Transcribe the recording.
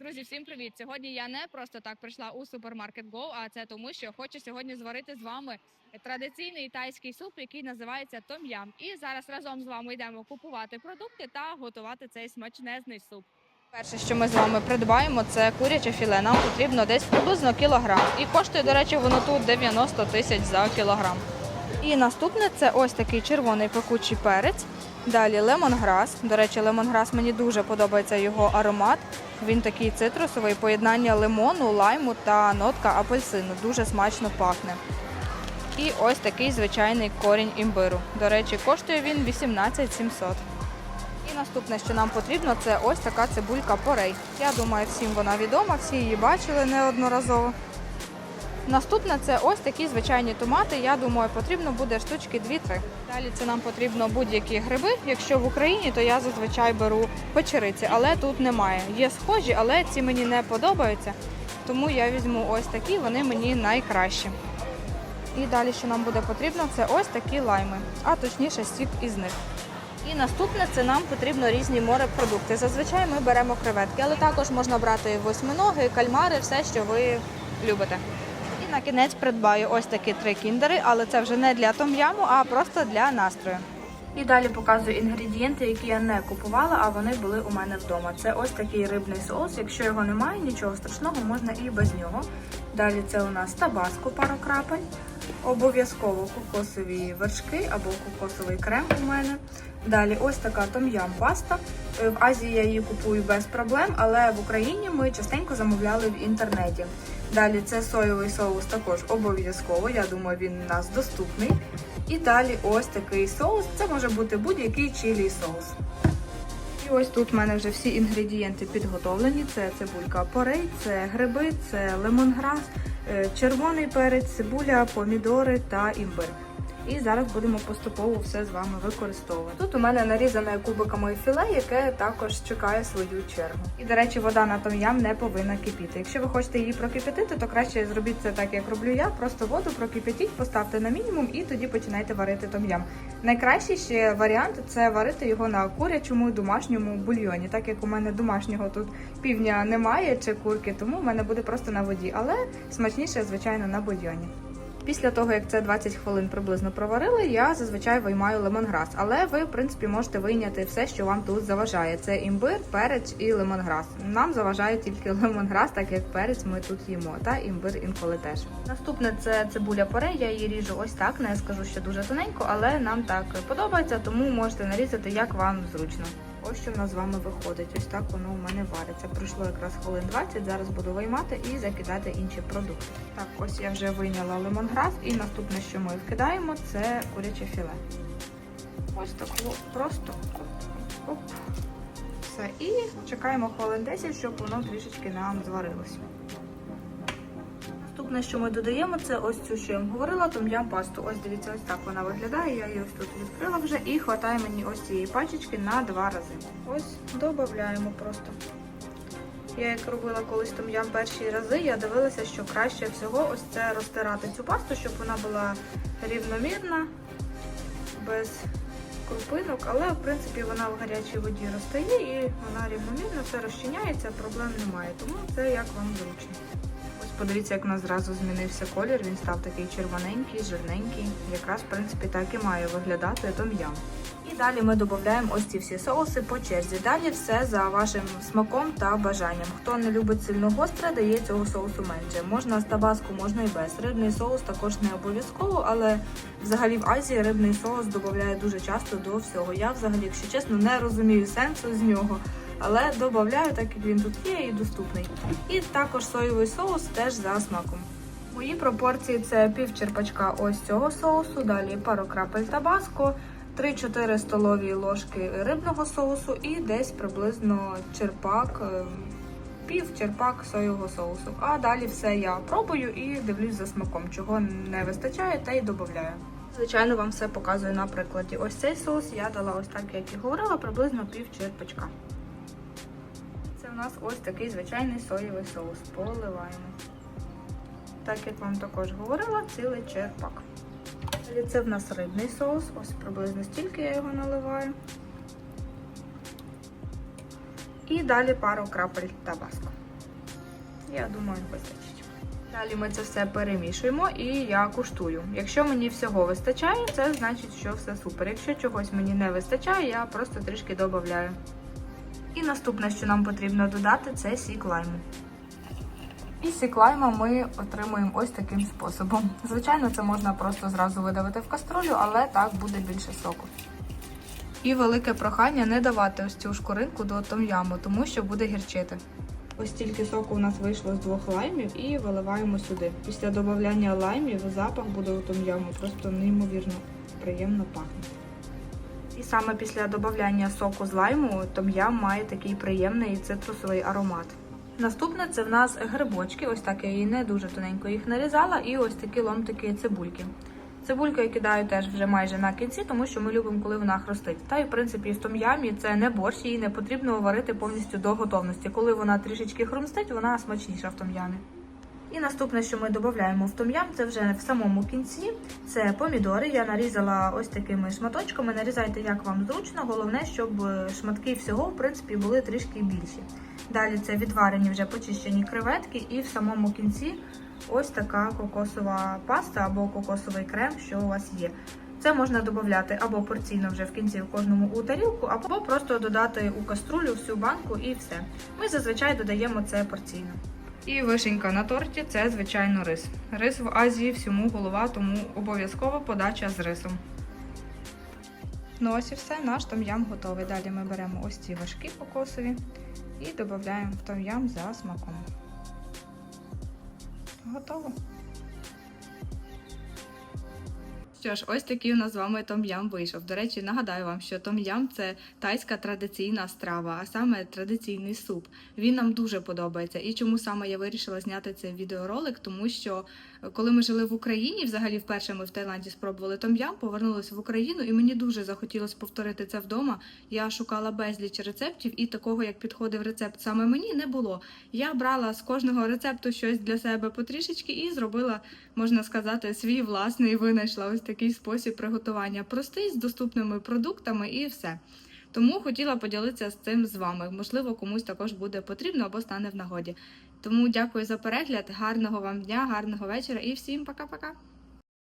Друзі, всім привіт! Сьогодні я не просто так прийшла у супермаркет Go, а це тому, що хочу сьогодні зварити з вами традиційний тайський суп, який називається том'ям. І зараз разом з вами йдемо купувати продукти та готувати цей смачнезний суп. Перше, що ми з вами придбаємо, це куряче філе. Нам потрібно десь приблизно кілограм. І коштує, до речі, воно тут 90 тисяч за кілограм. І наступне це ось такий червоний пекучий перець. Далі лемонграс. До речі, лемонграс мені дуже подобається його аромат. Він такий цитрусовий, поєднання лимону, лайму та нотка апельсину. Дуже смачно пахне. І ось такий звичайний корінь імбиру. До речі, коштує він 18 700. І наступне, що нам потрібно, це ось така цибулька порей. Я думаю, всім вона відома, всі її бачили неодноразово. Наступне це ось такі звичайні томати. Я думаю, потрібно буде штучки 2-3. Далі це нам потрібно будь-які гриби. Якщо в Україні, то я зазвичай беру печериці, але тут немає. Є схожі, але ці мені не подобаються. Тому я візьму ось такі, вони мені найкращі. І далі, що нам буде потрібно, це ось такі лайми, а точніше сік із них. І наступне це нам потрібно різні морепродукти. Зазвичай ми беремо креветки, але також можна брати восьминоги, кальмари, все, що ви любите. На кінець придбаю ось такі три кіндери, але це вже не для том'яму, а просто для настрою. І далі показую інгредієнти, які я не купувала, а вони були у мене вдома. Це ось такий рибний соус. Якщо його немає, нічого страшного, можна і без нього. Далі це у нас табаско пару крапель. Обов'язково кокосові вершки або кокосовий крем у мене. Далі ось така том'ям паста. Е, В Азії я її купую без проблем, але в Україні ми частенько замовляли в інтернеті. Далі це соєвий соус також обов'язково. Я думаю, він у нас доступний. І далі ось такий соус. Це може бути будь-який чилі соус. І ось тут в мене вже всі інгредієнти підготовлені. Це цибулька порей, це гриби, це лемонграс, е, червоний перець, цибуля, помідори та імбир. І зараз будемо поступово все з вами використовувати. Тут у мене нарізане кубиками філе, яке також чекає свою чергу. І, до речі, вода на том'ям не повинна кипіти. Якщо ви хочете її прокипятити, то краще зробіть це так, як роблю я. Просто воду прокипятіть, поставте на мінімум і тоді починайте варити том'ям. Найкращий ще варіант це варити його на курячому домашньому бульйоні. Так як у мене домашнього тут півдня немає чи курки, тому в мене буде просто на воді, але смачніше, звичайно, на бульйоні. Після того, як це 20 хвилин приблизно проварили, я зазвичай виймаю лемонграс. Але ви, в принципі, можете вийняти все, що вам тут заважає. Це імбир, перець і лемонграс. Нам заважає тільки лемонграс, так як перець ми тут їмо, та імбир інколи теж. Наступне це цибуля порей. Я її ріжу ось так. Не скажу, що дуже тоненько, але нам так подобається, тому можете нарізати як вам зручно. Ось що в нас з вами виходить. Ось так воно у мене вариться. Пройшло якраз хвилин 20. Зараз буду виймати і закидати інші продукти. Так, ось я вже вийняла лемонграс, і наступне, що ми вкидаємо, це куряче філе. Ось так просто оп. Все. І чекаємо хвилин 10, щоб воно трішечки нам зварилося. Наступне, що ми додаємо, це ось цю, що я вам говорила, том'ям пасту. Ось дивіться, ось так вона виглядає. Я її ось тут відкрила вже і хватає мені ось цієї пачечки на два рази. Ось додаємо просто. Я як робила колись том'ям перші рази, я дивилася, що краще всього ось це розтирати цю пасту, щоб вона була рівномірна, без крупинок, але в принципі вона в гарячій воді розтає і вона рівномірно все розчиняється, проблем немає. Тому це як вам зручно. Подивіться, як у нас зразу змінився колір. Він став такий червоненький, жирненький. Якраз, в принципі, так і має виглядати том'ям. І далі ми додаємо ось ці всі соуси по черзі. Далі все за вашим смаком та бажанням. Хто не любить сильно гостре, дає цього соусу менше. Можна з табаску, можна і без. Рибний соус також не обов'язково, але взагалі в Азії рибний соус додають дуже часто до всього. Я взагалі, якщо чесно, не розумію сенсу з нього. Але додаю, так як він тут є і доступний. І також соєвий соус теж за смаком. Мої пропорції це пів черпачка ось цього соусу, далі пару крапель табаско, 3-4 столові ложки рибного соусу і десь приблизно черпак, е, пів черпак соєвого соусу. А далі все я пробую і дивлюсь за смаком, чого не вистачає, та й додаю. Звичайно, вам все показую на прикладі. Ось цей соус я дала ось так, як і говорила, приблизно пів черпачка. Нас ось такий звичайний соєвий соус. Поливаємо. Так як вам також говорила, цілий черпак. Це в нас рибний соус, ось приблизно стільки я його наливаю. І далі пару крапель табаско. Я думаю, вистачить. Далі ми це все перемішуємо і я куштую. Якщо мені всього вистачає, це значить, що все супер. Якщо чогось мені не вистачає, я просто трішки додаю. І наступне, що нам потрібно додати, це сік лайму. І сік лайма ми отримуємо ось таким способом. Звичайно, це можна просто зразу видавити в каструлю, але так буде більше соку. І велике прохання не давати ось цю шкуринку до том'яму, тому що буде гірчити. Ось тільки соку у нас вийшло з двох лаймів і виливаємо сюди. Після додавання лаймів запах буде у том'яму просто неймовірно приємно пахне. І саме після додавання соку з лайму том'ям має такий приємний цитрусовий аромат. Наступне це в нас грибочки. Ось так я її не дуже тоненько їх нарізала, і ось такі ломтики цибульки. Цибульку я кидаю теж вже майже на кінці, тому що ми любимо, коли вона хрустить. Та й в принципі в том'ямі це не борщ, її не потрібно варити повністю до готовності. Коли вона трішечки хрумстить, вона смачніша в том'ямі. І наступне, що ми додаємо в том'ям, це вже в самому кінці. Це помідори. Я нарізала ось такими шматочками. Нарізайте, як вам зручно. Головне, щоб е, шматки всього в принципі були трішки більші. Далі це відварені вже почищені креветки, і в самому кінці ось така кокосова паста або кокосовий крем, що у вас є. Це можна додати або порційно вже в кінці в кожному у тарілку, або просто додати у каструлю всю банку і все. Ми зазвичай додаємо це порційно. І вишенька на торті це, звичайно, рис. Рис в Азії всьому голова, тому обов'язково подача з рисом. Ну ось і все, наш том'ям готовий. Далі ми беремо ось ці важкі кокосові і додаємо в том'ям за смаком. Готово. Що ж, ось такий у нас з вами том-ям вийшов. До речі, нагадаю вам, що том-ям – це тайська традиційна страва, а саме традиційний суп. Він нам дуже подобається. І чому саме я вирішила зняти цей відеоролик? Тому що коли ми жили в Україні, взагалі вперше ми в Таїланді спробували том-ям, повернулися в Україну, і мені дуже захотілося повторити це вдома. Я шукала безліч рецептів, і такого, як підходив рецепт саме мені, не було. Я брала з кожного рецепту щось для себе потрішечки і зробила, можна сказати, свій власний. Винайшла ось такий спосіб приготування. Простий з доступними продуктами і все. Тому хотіла поділитися з цим з вами. Можливо, комусь також буде потрібно або стане в нагоді. Тому дякую за перегляд, гарного вам дня, гарного вечора і всім пока-пока.